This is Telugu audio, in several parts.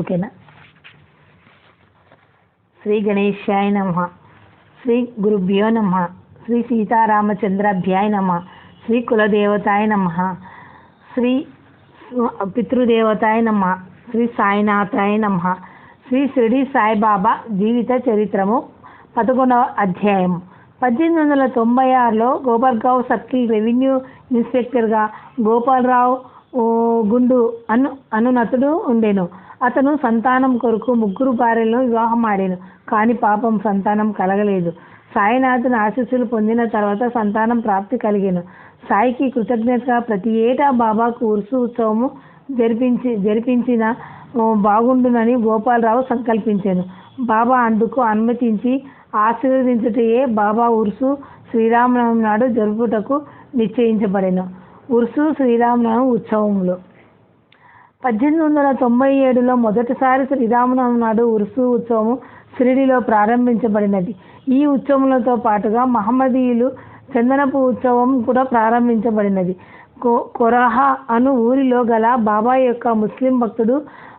ఓకేనా? శ్రీ గణేశాయ నమ శ్రీ గురుభ్యో నమ శ్రీ సీతారామచంద్రాభ్యాయ నమ శ్రీ కులదేవతాయ నమ శ్రీ పితృదేవతాయ నమ శ్రీ సాయినాథాయ నమ శ్రీ షిరిడి సాయిబాబా జీవిత చరిత్రము పదకొండవ అధ్యాయం పద్దెనిమిది వందల తొంభై ఆరులో గోబర్గావ్ సర్కిల్ రెవెన్యూ ఇన్స్పెక్టర్గా గోపాలరావు గుండు అను అనునతుడు ఉండేను. అతను సంతానం కొరకు ముగ్గురు భార్యలను వివాహం ఆడాను కానీ పాపం సంతానం కలగలేదు. సాయినాథుని ఆశీస్సులు పొందిన తర్వాత సంతానం ప్రాప్తి కలిగాను. సాయికి కృతజ్ఞతగా ప్రతి ఏటా బాబాకు ఉరుసు ఉత్సవము జరిపించి జరిపించిన బాగుండునని గోపాలరావు సంకల్పించాను. బాబా అందుకు అనుమతించి ఆశీర్వదించుటయే బాబా ఉరుసు శ్రీరామనవమి నాడు జరుపుటకు నిశ్చయించబడెను. ఉరుసు శ్రీరామనవమి ఉత్సవంలో పద్దెనిమిది వందల తొంభై ఏడులో మొదటిసారి శ్రీరామనవమి నాడు ఉరుసు ఉత్సవం షిరిడిలో ప్రారంభించబడినది. ఈ ఉత్సవములతో పాటుగా మహమ్మదీయులు చందనపు ఉత్సవం కూడా ప్రారంభించబడినది. కొ కొరహా అను ఊరిలో గల బాబా యొక్క ముస్లిం భక్తుడు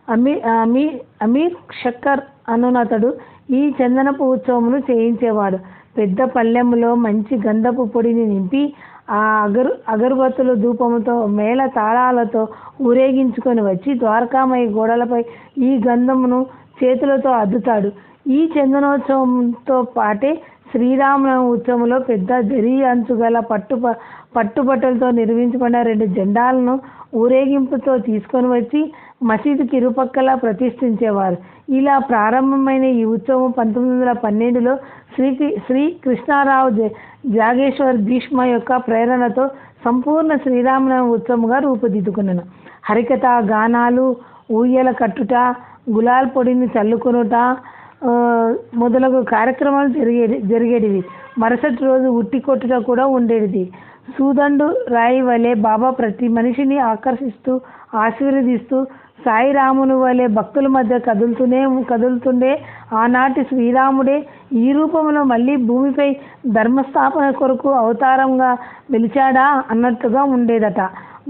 అమీ అమీ అమీర్ షక్కర్ అనునతడు ఈ చందనపు ఉత్సవమును చేయించేవాడు. పెద్ద పల్లెములో మంచి గంధపు పొడిని నింపి ఆ అగరు అగరుబత్తుల ధూపముతో మేళ తాళాలతో ఊరేగించుకొని వచ్చి ద్వారకామయ గోడలపై ఈ గంధమును చేతులతో అద్దుతాడు. ఈ చందనోత్సవంతో పాటే శ్రీరామనవమి ఉత్సవంలో పెద్ద జరీ అంచు గల పట్టు పట్టుబట్టలతో నిర్మించబడిన రెండు జెండాలను ఊరేగింపుతో తీసుకొని వచ్చి మసీదుకి ఇరుపక్కల ప్రతిష్ఠించేవారు. ఇలా ప్రారంభమైన ఈ ఉత్సవం పంతొమ్మిది వందల పన్నెండులో శ్రీ శ్రీ కృష్ణారావు జ- జాగేశ్వర్ భీష్మ యొక్క ప్రేరణతో సంపూర్ణ శ్రీరామనవమి ఉత్సవంగా రూపుదిద్దుకున్నాను. హరికథ గానాలు ఊయల కట్టుట గులాల్ పొడిని చల్లుకొనుట మొదలగు కార్యక్రమాలు జరిగేది జరిగేటివి. మరుసటి రోజు ఉట్టి కొట్టుట కూడా ఉండేది సూదండు రాయి వలె బాబా ప్రతి మనిషిని ఆకర్షిస్తూ ఆశీర్వదిస్తూ సాయిరాముని వలె భక్తుల మధ్య కదులుతూనే కదులుతుండే ఆనాటి శ్రీరాముడే ఈ రూపంలో మళ్ళీ భూమిపై ధర్మస్థాపన కొరకు అవతారంగా వెలిచాడా అన్నట్టుగా ఉండేదట.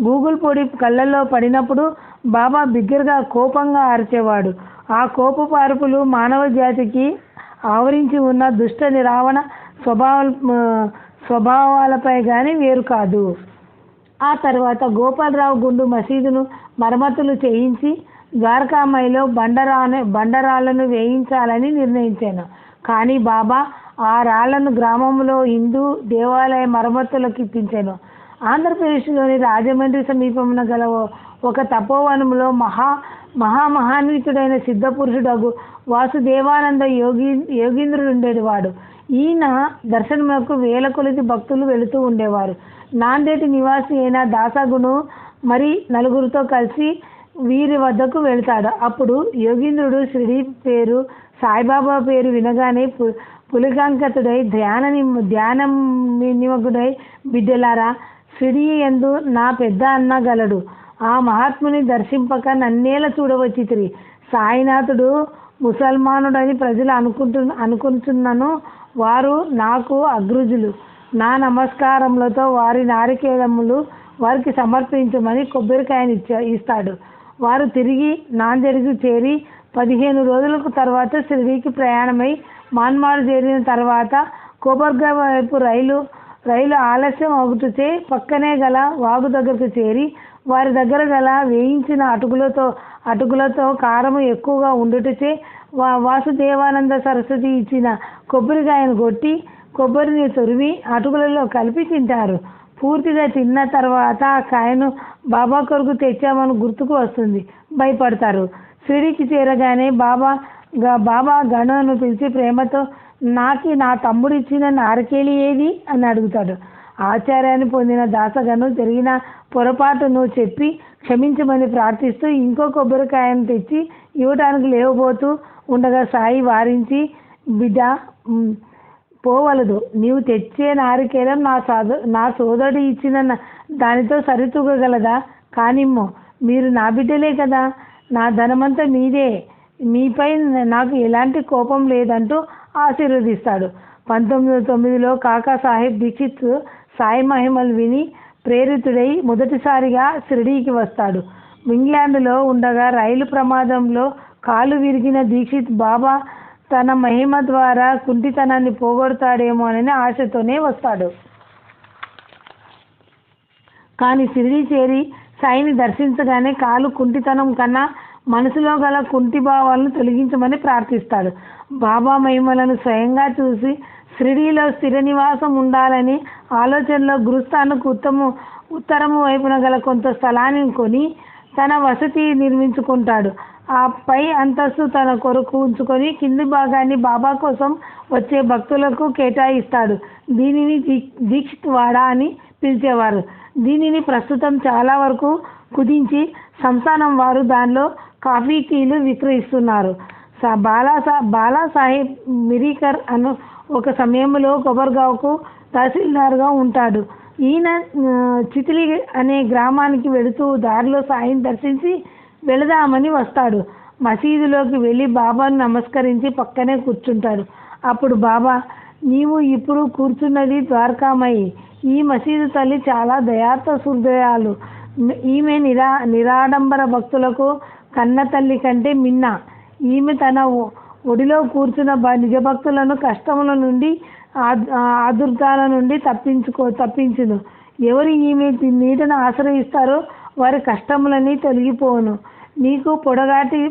గూగుల్ పొడి కళ్ళల్లో పడినప్పుడు బాబా బిగ్గరగా కోపంగా అరిచేవాడు. ఆ కోపపు అరుపులు మానవ జాతికి ఆవరించి ఉన్న దుష్ట నిరావణ స్వభావ స్వభావాలపై కానీ వేరు కాదు. ఆ తర్వాత గోపాలరావు గుండు మసీదును మరమ్మతులు చేయించి ద్వారకామాయిలో బండరాను బండరాళ్ళను వేయించాలని నిర్ణయించాను. కానీ బాబా ఆ రాళ్ళను గ్రామంలో హిందూ దేవాలయ మరమ్మతులకు ఇప్పించాను. ఆంధ్రప్రదేశ్లోని రాజమండ్రి సమీపంలో గల ఓ- ఒక తపోవనంలో మహా మహామహాన్వితుడైన సిద్ధపురుషుడగు వాసుదేవానంద యోగి యోగీంద్రుడు ఉండేవాడు ఈయన దర్శనములకు వేల కొలిది భక్తులు వెళుతూ ఉండేవారు. నాందేటి నివాసి అయిన దాసగును మరి నలుగురితో కలిసి వీరి వద్దకు వెళ్తాడు. అప్పుడు యోగీంద్రుడు శ్రీ పేరు సాయిబాబా పేరు వినగానే పులికాంకతుడై ధ్యాన ధ్యానం నిమగ్నుడై బిడ్డలారా షిరిడి ఎందు నా పెద్ద అన్న గలడు. ఆ మహాత్ముని దర్శింపక నన్నేల చూడవచ్చితిరి. సాయినాథుడు ముసల్మానుడని ప్రజలు అనుకుంటు అనుకుంటున్నాను. వారు నాకు అగ్రుజులు. నా నమస్కారములతో వారి నారికేళములు వారికి సమర్పించమని కొబ్బరికాయని ఇచ్చా ఇస్తాడు. వారు తిరిగి నాందేడికి చేరి పదిహేను రోజులకు తర్వాత షిరిడీకి ప్రయాణమై మాన్మాడు చేరిన తర్వాత కోబర్గా వైపు రైలు రైలు ఆలస్యం అవుతుచే పక్కనే గల వాగు దగ్గరకు చేరి వారి దగ్గర గల వేయించిన అటుకులతో అటుకులతో కారము ఎక్కువగా ఉండుటచే వా వాసుదేవానంద సరస్వతి ఇచ్చిన కొబ్బరికాయను కొట్టి కొబ్బరిని తురిమి అటుకులలో కలిపి తింటారు. పూర్తిగా తిన్న తర్వాత ఆ కాయను బాబా కొరకు తెచ్చామని గుర్తుకు వస్తుంది. భయపడతారు. షిరిడికి చేరగానే బాబా బాబా గణను పిలిచి ప్రేమతో నాకి నా తమ్ముడు ఇచ్చిన నారకేలి ఏది? అని అడుగుతాడు. ఆచార్యాన్ని పొందిన దాసగను జరిగిన పొరపాటును చెప్పి క్షమించమని ప్రార్థిస్తూ ఇంకో కొబ్బరికాయను తెచ్చి ఇవ్వటానికి లేవబోతూ ఉండగా సాయి వారించి బిడ్డ పోవలదు. నీవు తెచ్చే నారికేలం నా సోద నా సోదరుడు ఇచ్చిన దానితో సరితూగగలదా? కానిమ్మో మీరు నా బిడ్డలే కదా. నా ధనమంతా మీదే. మీపై నాకు ఎలాంటి కోపం లేదంటూ ఆశీర్వదిస్తాడు. పంతొమ్మిది వందల తొమ్మిదిలో కాకా సాహెబ్ దీక్షిత్ సాయి మహిమలు విని ప్రేరితుడై మొదటిసారిగా షిరిడీకి వస్తాడు. ఇంగ్లాండ్లో ఉండగా రైలు ప్రమాదంలో కాలు విరిగిన దీక్షిత్ బాబా తన మహిమ ద్వారా కుంటితనాన్ని పోగొడతాడేమోనని ఆశతోనే వస్తాడు. కానీ సిరిడి చేరి సాయిని దర్శించగానే కాలు కుంటితనం కన్నా మనసులో గల కుంటి భావాలను తొలగించమని ప్రార్థిస్తాడు. బాబా మహిమలను స్వయంగా చూసి షిరిడీలో స్థిర నివాసం ఉండాలని ఆలోచనలో గురుస్థానకు ఉత్తము ఉత్తరము వైపున గల కొంత స్థలాన్ని కొని తన వసతి నిర్మించుకుంటాడు. ఆ పై అంతస్తు తన కొరకు ఉంచుకొని కింది భాగాన్ని బాబా కోసం వచ్చే భక్తులకు కేటాయిస్తాడు. దీనిని దీక్షిత్ వాడ అని పిలిచేవారు. దీనిని ప్రస్తుతం చాలా వరకు కుదించి సంస్థానం వారు దానిలో కాఫీ టీలు విక్రయిస్తున్నారు. సా బాలా సాహెబ్ మిరీకర్ అను ఒక సమయంలో కొబర్గావ్కు తహసీల్దార్గా ఉంటాడు. ఈయన చితిలి అనే గ్రామానికి వెళుతూ దారిలో సాయిని దర్శించి వెళదామని వస్తాడు. మసీదులోకి వెళ్ళి బాబాను నమస్కరించి పక్కనే కూర్చుంటాడు. అప్పుడు బాబా నీవు ఇప్పుడు కూర్చున్నది ద్వారకామయి ఈ మసీదు తల్లి చాలా దయార్థ సుహృదయాలు ఈమె నిరా నిరాడంబర భక్తులకు కన్న తల్లి కంటే మిన్న. ఈమె తన ఒడిలో కూర్చున్న బ- నిజ భక్తులను కష్టముల నుండి ఆదుర్దాల నుండి తప్పించుకో తప్పించును. ఎవరు ఈమె నీటిని ఆశ్రయిస్తారో వారి కష్టములని తొలగిపోవును. నీకు పొడగాటి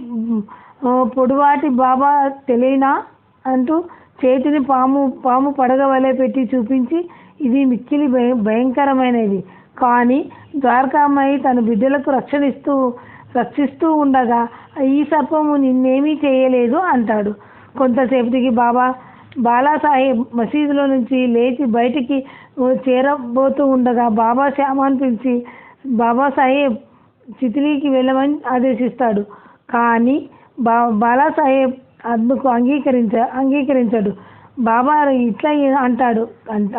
పొడువాటి బాబా తెలియనా? అంటూ చేతిని పాము పాము పడగ వలె పెట్టి చూపించి ఇది మిక్కిలి భయ భయంకరమైనది. కానీ ద్వారకామాయి తన బిడ్డలకు రక్షణ ఇస్తూ రక్షిస్తూ ఉండగా ఈ సర్పము నిన్నేమీ చేయలేదు అంటాడు. కొంతసేపటికి బాబా బాలాసాహెబ్ మసీదులో నుంచి లేచి బయటికి చేరబోతూ ఉండగా బాబా శ్యామాన్ పిలిచి బాబాసాహెబ్ చితిలీకి వెళ్ళమని ఆదేశిస్తాడు. కానీ బా బాలాసాహెబ్ అందుకు అంగీకరించ అంగీకరించడు. బాబా ఇట్లా అంటాడు.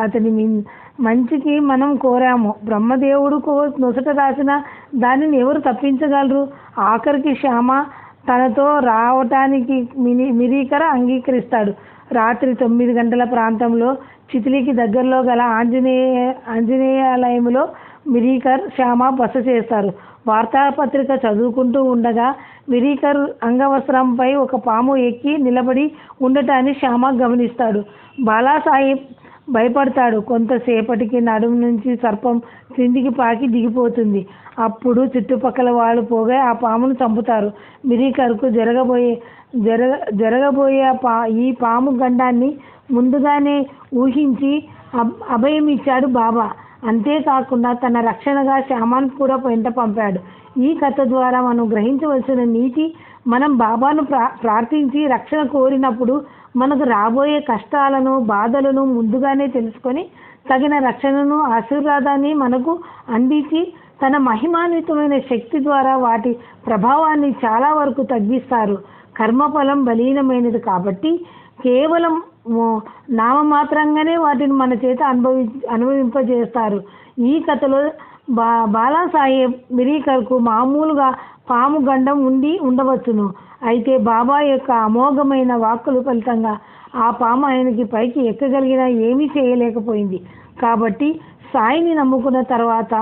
అతని మీ మంచికి మనం కోరాము. బ్రహ్మదేవుడు కో నొసట రాసిన దానిని ఎవరు తప్పించగలరు? ఆఖరికి శ్యామ తనతో రావటానికి మిని మిరీకర అంగీకరిస్తాడు. రాత్రి తొమ్మిది గంటల ప్రాంతంలో చితిలికి దగ్గరలో గల ఆంజనేయ ఆంజనేయాలయంలో మిరీకర్ శ్యామ బస చేస్తారు. వార్తాపత్రిక చదువుకుంటూ ఉండగా మిరీకర్ అంగవస్త్రంపై ఒక పాము ఎక్కి నిలబడి ఉండటాన్ని శ్యామ గమనిస్తాడు. బాలాసాహెబ్ భయపడతాడు. కొంతసేపటికి నడుము నుంచి సర్పం క్రిందికి పాకి దిగిపోతుంది. అప్పుడు చుట్టుపక్కల వాళ్ళు పోగా ఆ పామును చంపుతారు. మిరీకర్కు జరగబోయే జరగ జరగబోయే పా ఈ పాము గండాన్ని ముందుగానే ఊహించి అబ్ అభయం ఇచ్చాడు బాబా. అంతేకాకుండా తన రక్షణగా శ్యామాన్ కూడా వెంట పంపాడు. ఈ కథ ద్వారా మనం గ్రహించవలసిన నీతి మనం బాబాను ప్రా ప్రార్థించి రక్షణ కోరినప్పుడు మనకు రాబోయే కష్టాలను బాధలను ముందుగానే తెలుసుకొని తగిన రక్షణను ఆశీర్వాదాన్ని మనకు అందించి తన మహిమాన్వితమైన శక్తి ద్వారా వాటి ప్రభావాన్ని చాలా వరకు తగ్గిస్తారు. కర్మఫలం బలీనమైనది కాబట్టి కేవలం నామమాత్రంగానే వాటిని మన చేత అనుభవి అనుభవింపజేస్తారు. ఈ కథలో బా బాలాసాహెబ్ మిరీకర్కు మామూలుగా పాము గండం ఉండి ఉండవచ్చును. అయితే బాబా యొక్క అమోఘమైన వాక్కుల ఫలితంగా ఆ పాము ఆయనకి పైకి ఎక్కగలిగినా ఏమీ చేయలేకపోయింది. కాబట్టి సాయిని నమ్ముకున్న తర్వాత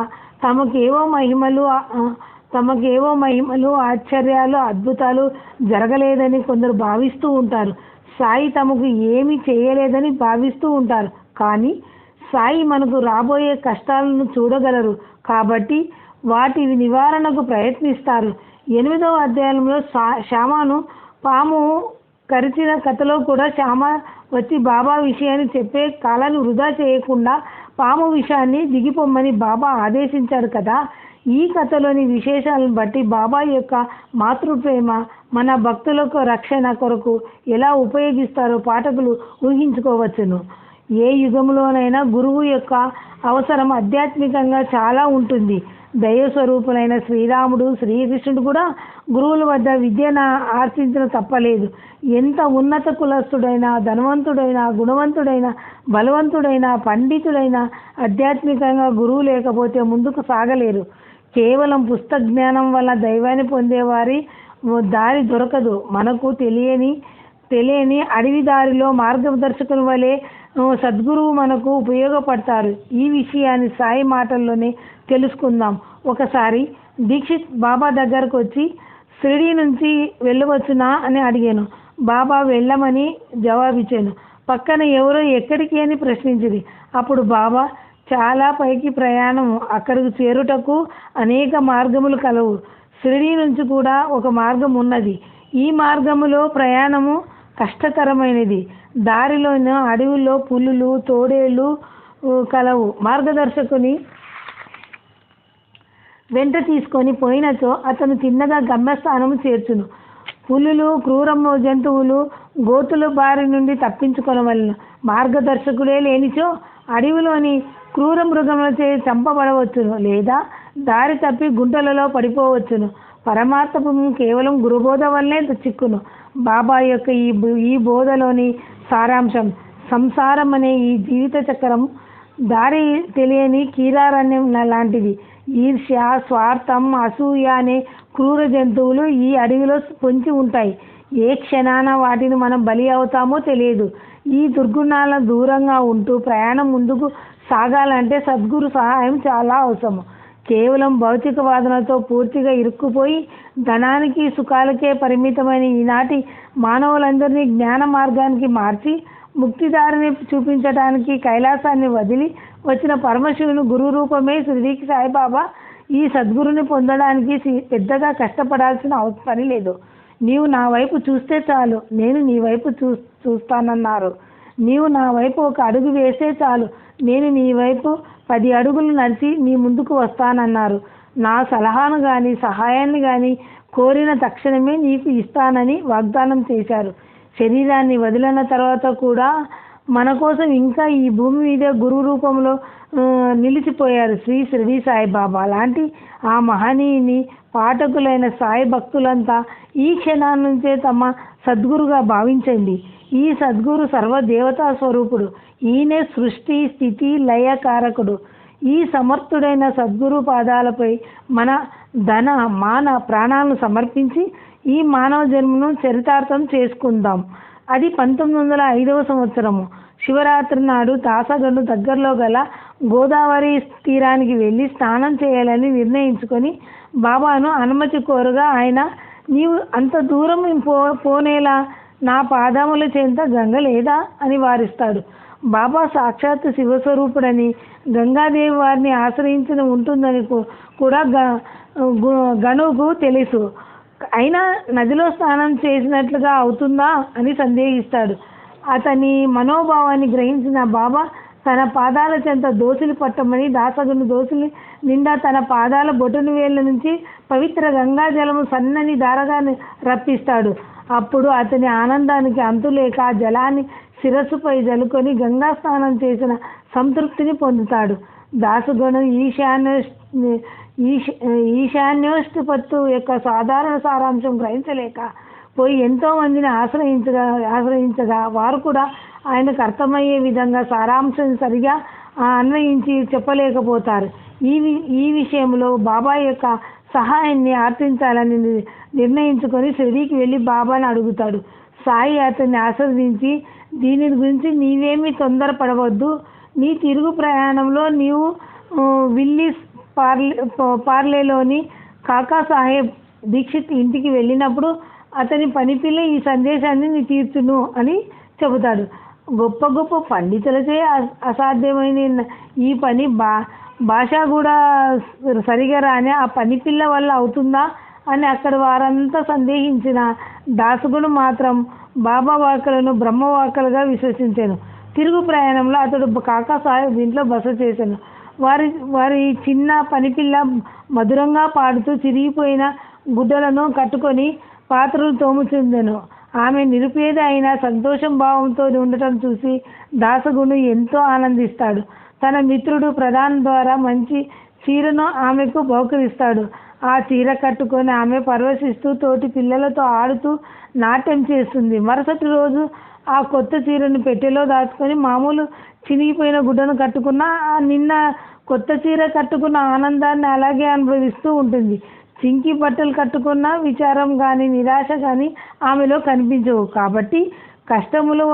తమకేవో మహిమలు తమకేవో మహిమలు ఆశ్చర్యాలు అద్భుతాలు జరగలేదని కొందరు భావిస్తూ ఉంటారు. సాయి తమకు ఏమీ చేయలేదని భావిస్తూ ఉంటారు. కానీ సాయి మనకు రాబోయే కష్టాలను చూడగలరు. కాబట్టి వాటి నివారణకు ప్రయత్నిస్తారు. ఎనిమిదవ అధ్యాయంలో శ్యామను పాము కరిచిన కథలో కూడా శ్యామ వచ్చి బాబా విషయాన్ని చెప్పే కాలాన్ని వృధా చేయకుండా పాము విషయాన్ని దిగిపోమ్మని బాబా ఆదేశించాడు కదా. ఈ కథలోని విశేషాలను బట్టి బాబా యొక్క మాతృప్రేమ మన భక్తులకు రక్షణ కొరకు ఎలా ఉపయోగిస్తారో పాఠకులు ఊహించుకోవచ్చును. ఏ యుగంలోనైనా గురువు యొక్క అవసరం ఆధ్యాత్మికంగా చాలా ఉంటుంది. దైవస్వరూపులైన శ్రీరాముడు శ్రీకృష్ణుడు కూడా గురువుల వద్ద విద్యను ఆర్చించిన తప్పలేదు. ఎంత ఉన్నత కులస్తుడైన ధనవంతుడైన గుణవంతుడైన బలవంతుడైన పండితుడైన ఆధ్యాత్మికంగా గురువు లేకపోతే ముందుకు సాగలేరు. కేవలం పుస్తక జ్ఞానం వల్ల దైవాన్ని పొందేవారి దారి దొరకదు. మనకు తెలియని తెలియని అడవి దారిలో మార్గదర్శకుని వలె సద్గురువు మనకు ఉపయోగపడతారు. ఈ విషయాన్ని సాయి మాటల్లోనే తెలుసుకుందాం. ఒకసారి దీక్షిత్ బాబా దగ్గరకు వచ్చి షిరిడీ నుంచి వెళ్ళవచ్చునా? అని అడిగాను. బాబా వెళ్ళమని జవాబిచ్చాను. పక్కన ఎవరో ఎక్కడికి అని ప్రశ్నించింది. అప్పుడు బాబా చాలా పైకి ప్రయాణం అక్కడికి చేరుటకు అనేక మార్గములు కలవు. షిరిడి నుంచి కూడా ఒక మార్గం ఉన్నది. ఈ మార్గములో ప్రయాణము కష్టతరమైనది. దారిలోన అడవుల్లో పులులు తోడేళ్ళు కలవు. మార్గదర్శకుని వెంట తీసుకొని పోయినచో అతను తిన్నగా గమ్యస్థానము చేర్చును. పులులు క్రూర జంతువులు గోతుల బారి నుండి తప్పించుకొనవలను. మార్గదర్శకుడే లేనిచో అడవిలోని క్రూర మృగములచే చంపబడవచ్చును. లేదా దారి తప్పి గుంటలలో పడిపోవచ్చును. పరమాత్మము కేవలం గురుబోధ వల్లే చిక్కును. బాబా యొక్క ఈ బో- ఈ బోధలోని సారాంశం సంసారం అనే ఈ జీవిత చక్రం. దారి తెలియని కీరారణ్యం లాంటిది. ఈర్ష్య స్వార్థం అసూయ అనే క్రూర జంతువులు ఈ అడవిలో పొంచి ఉంటాయి. ఏ క్షణాన వాటిని మనం బలి అవుతామో తెలియదు. ఈ దుర్గుణాల దూరంగా ఉంటూ ప్రయాణం ముందుకు సాగాలంటే సద్గురు సహాయం చాలా అవసరం. కేవలం భౌతిక వాదనలతో పూర్తిగా ఇరుక్కుపోయి ధనానికి సుఖాలకే పరిమితమైన ఈనాటి మానవులందరినీ జ్ఞాన మార్గానికి మార్చి ముక్తిదారిని చూపించడానికి కైలాసాన్ని వదిలి వచ్చిన పరమశివుని గురు రూపమే శ్రీకి సాయిబాబా ఈ సద్గురుని పొందడానికి సి- పెద్దగా కష్టపడాల్సిన పని లేదు. నీవు నా వైపు చూస్తే చాలు. నేను నీ వైపు చూ చూస్తానన్నారు. నీవు నా వైపు ఒక అడుగు వేస్తే చాలు. నేను నీ వైపు పది అడుగులు నడిచి నీ ముందుకు వస్తానన్నారు. నా సలహాను కానీ సహాయాన్ని కానీ కోరిన తక్షణమే నీకు ఇస్తానని వాగ్దానం చేశారు. శరీరాన్ని వదిలిన తర్వాత కూడా మన కోసం ఇంకా ఈ భూమి మీద గురు రూపంలో నిలిచిపోయారు శ్రీ షిరిడి సాయిబాబా. లాంటి ఆ మహనీయుని పాఠకులైన సాయి భక్తులంతా ఈ క్షణాల నుంచే తమ సద్గురుగా భావించండి. ఈ సద్గురు సర్వదేవతా స్వరూపుడు. ఈయనే సృష్టి స్థితి లయకారకుడు ఈ సమర్థుడైన సద్గురు పాదాలపై మన ధన మాన ప్రాణాలను సమర్పించి ఈ మానవ జన్మను చరితార్థం చేసుకుందాం. అది పంతొమ్మిది వందల ఐదవ సంవత్సరము. శివరాత్రి నాడు దాసగండు దగ్గరలో గల గోదావరి తీరానికి వెళ్ళి స్నానం చేయాలని నిర్ణయించుకొని బాబాను అనుమతి కోరుగా ఆయన నీవు అంత దూరం పో పోనేలా? నా పాదముల చెంత గంగ లేదా అని వారిస్తాడు. బాబా సాక్షాత్ శివస్వరూపుడని గంగాదేవి వారిని ఆశ్రయించిన ఉంటుందని కూడా గ- గణుకు తెలుసు. అయినా నదిలో స్నానం చేసినట్లుగా అవుతుందా అని సందేహిస్తాడు. అతని మనోభావాన్ని గ్రహించిన బాబా తన పాదాల చెంత దోసులు పట్టమని దాసగుని దోసులు నిండా తన పాదాల బొటను వేళ్ళ నుంచి పవిత్ర గంగా జలము సన్నని దారగా రప్పిస్తాడు. అప్పుడు అతని ఆనందానికి అంతులేక ఆ జలాన్ని శిరస్సుపై జలుకొని గంగా స్నానం చేసిన సంతృప్తిని పొందుతాడు. దాసుగణం ఈశాన్య ఈశ ఈశాన్యోష్టిపత్తు యొక్క సాధారణ సారాంశం గ్రహించలేక పోయి ఎంతో మందిని ఆశ్రయించగా ఆశ్రయించగా వారు కూడా ఆయనకు అర్థమయ్యే విధంగా సారాంశం సరిగా అన్వయించి చెప్పలేకపోతారు. ఈ వి- ఈ విషయంలో బాబా యొక్క సహాయాన్ని ఆర్తించాలని నిర్ణయించుకొని షిరిడీకి వెళ్ళి బాబాని అడుగుతాడు. సాయి అతన్ని ఆశీర్వదించి దీని గురించి నీవేమీ తొందరపడవద్దు. నీ తిరుగు ప్రయాణంలో నీవు విల్లీస్ పార్లే పార్లేలోని కాకా సాహెబ్ దీక్షిత్ ఇంటికి వెళ్ళినప్పుడు అతని పనిపిల్ల ఈ సందేశాన్ని నీ తీర్చును అని చెబుతాడు. గొప్ప గొప్ప పండితులచే అసాధ్యమైన ఈ పని బా భాష కూడా సరిగా రాని ఆ పని పిల్ల వల్ల అవుతుందా? అని అక్కడ వారంతా సందేహించిన దాసుగుడు మాత్రం బాబా వాకలను బ్రహ్మవాకలుగా విశ్వసించాను. తిరుగు ప్రయాణంలో అతడు కాకా సాహెబ్ ఇంట్లో బస చేశాను వారి వారి చిన్న పనిపిల్ల మధురంగా పాడుతూ చిరిగిపోయిన గుడ్డలను కట్టుకొని పాత్రలు తోముచుందెను ఆమె నిరుపేద అయిన సంతోషం భావంతో ఉండటం చూసి దాసగుడు ఎంతో ఆనందిస్తాడు. తన మిత్రుడు ప్రధాన్ ద్వారా మంచి చీరను ఆమెకు బహుకరిస్తాడు. ఆ చీర కట్టుకొని ఆమె పరవశిస్తూ తోటి పిల్లలతో ఆడుతూ నాట్యం చేస్తుంది. మరుసటి రోజు ఆ కొత్త చీరను పెట్టెలో దాచుకొని మామూలు చినిగిపోయిన గుడ్డను కట్టుకున్న ఆ నిన్న కొత్త చీర కట్టుకున్న ఆనందాన్ని అలాగే అనుభవిస్తూ ఉంటుంది. చింకి బట్టలు కట్టుకున్న విచారం కానీ నిరాశ కానీ ఆమెలో కనిపించవు. కాబట్టి కష్టములు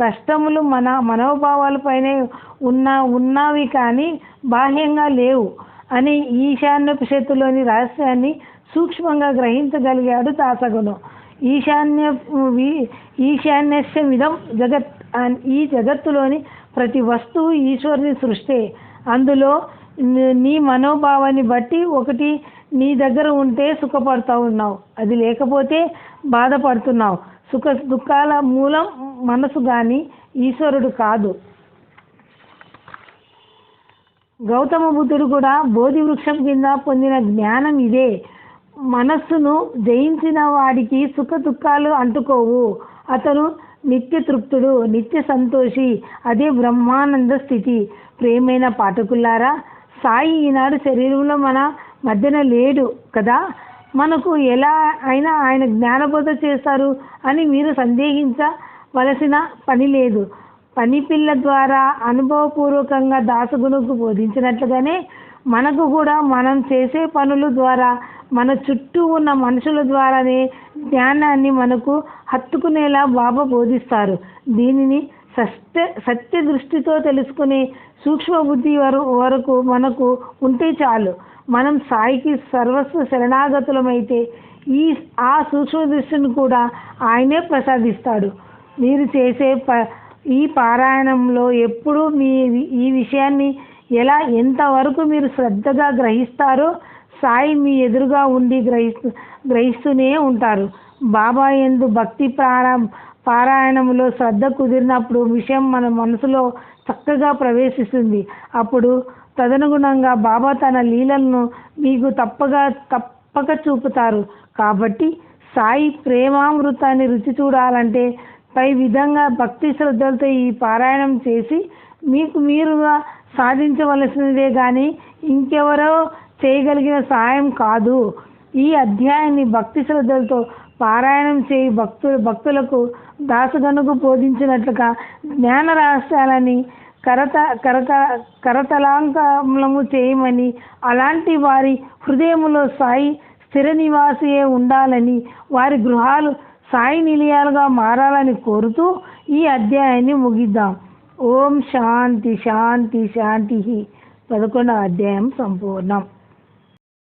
కష్టములు మన మనోభావాలపైనే ఉన్న ఉన్నవి కానీ బాహ్యంగా లేవు. అని ఈశాన్యోపనిషత్తులోని రహస్యాన్ని సూక్ష్మంగా గ్రహించగలిగాడు దాసగును ఈశాన్య వి- ఈశాన్యస్యమిదం జగత్ ఈ జగత్తులోని ప్రతి వస్తువు ఈశ్వరుని సృష్టే. అందులో నీ మనోభావాన్ని బట్టి ఒకటి నీ దగ్గర ఉంటే సుఖపడతా ఉన్నావు. అది లేకపోతే బాధపడుతున్నావు. సుఖ దుఃఖాల మూలం మనసు కానీ ఈశ్వరుడు కాదు. గౌతమ బుద్ధుడు కూడా బోధి వృక్షం కింద పొందిన జ్ఞానం ఇదే. మనస్సును జయించిన వాడికి సుఖ దుఃఖాలు అంటుకోవు. అతను నిత్య తృప్తుడు నిత్య సంతోషి అదే బ్రహ్మానంద స్థితి. ప్రేమైన పాఠకులారా సాయి ఈనాడు శరీరంలో మన మధ్యన లేడు కదా? మనకు ఎలా అయినా ఆయన జ్ఞానబోధ చేస్తారు అని మీరు సందేహించవలసిన పని లేదు. పని పిల్ల ద్వారా అనుభవపూర్వకంగా దాసగుణకు బోధించినట్లుగానే మనకు కూడా మనం చేసే పనుల ద్వారా మన చుట్టూ ఉన్న మనుషుల ద్వారానే జ్ఞానాన్ని మనకు హత్తుకునేలా బాబా బోధిస్తారు. దీనిని సత్య సత్య దృష్టితో తెలుసుకునే సూక్ష్మ బుద్ధి వర వరకు మనకు ఉంటే చాలు. మనం సాయికి సర్వస్వ శరణాగతులమైతే ఈ ఆ సూక్ష్మ దృష్టిని కూడా ఆయనే ప్రసాదిస్తాడు. మీరు చేసే ప ఈ పారాయణంలో ఎప్పుడు మీ ఈ విషయాన్ని ఎలా ఎంతవరకు మీరు శ్రద్ధగా గ్రహిస్తారో సాయి మీ ఎదురుగా ఉండి గ్రహిస్తూ గ్రహిస్తూనే ఉంటారు. బాబా ఎందు భక్తి ప్రారా పారాయణంలో శ్రద్ధ కుదిరినప్పుడు విషయం మన మనసులో చక్కగా ప్రవేశిస్తుంది. అప్పుడు తదనుగుణంగా బాబా తన లీలలను మీకు తప్పగా తప్పక చూపుతారు. కాబట్టి సాయి ప్రేమామృతాన్ని రుచి చూడాలంటే పై విధంగా భక్తి శ్రద్ధలతో ఈ పారాయణం చేసి మీకు మీరుగా సాధించవలసినదే కానీ ఇంకెవరో చేయగలిగిన సాయం కాదు. ఈ అధ్యాయాన్ని భక్తి శ్రద్ధలతో పారాయణం చేయి భక్తులు భక్తులకు దాసగనుకు బోధించినట్లుగా జ్ఞాన రహస్యాలని కరత కరత కరతలాంకములము చేయమని అలాంటి వారి హృదయములో సాయి స్థిర నివాసియే ఉండాలని వారి గృహాలు సాయి నిలయాలుగా మారాలని కోరుతూ ఈ అధ్యాయాన్ని ముగిద్దాం. ఓం శాంతి శాంతి శాంతి పదకొండవ అధ్యాయం సంపూర్ణం.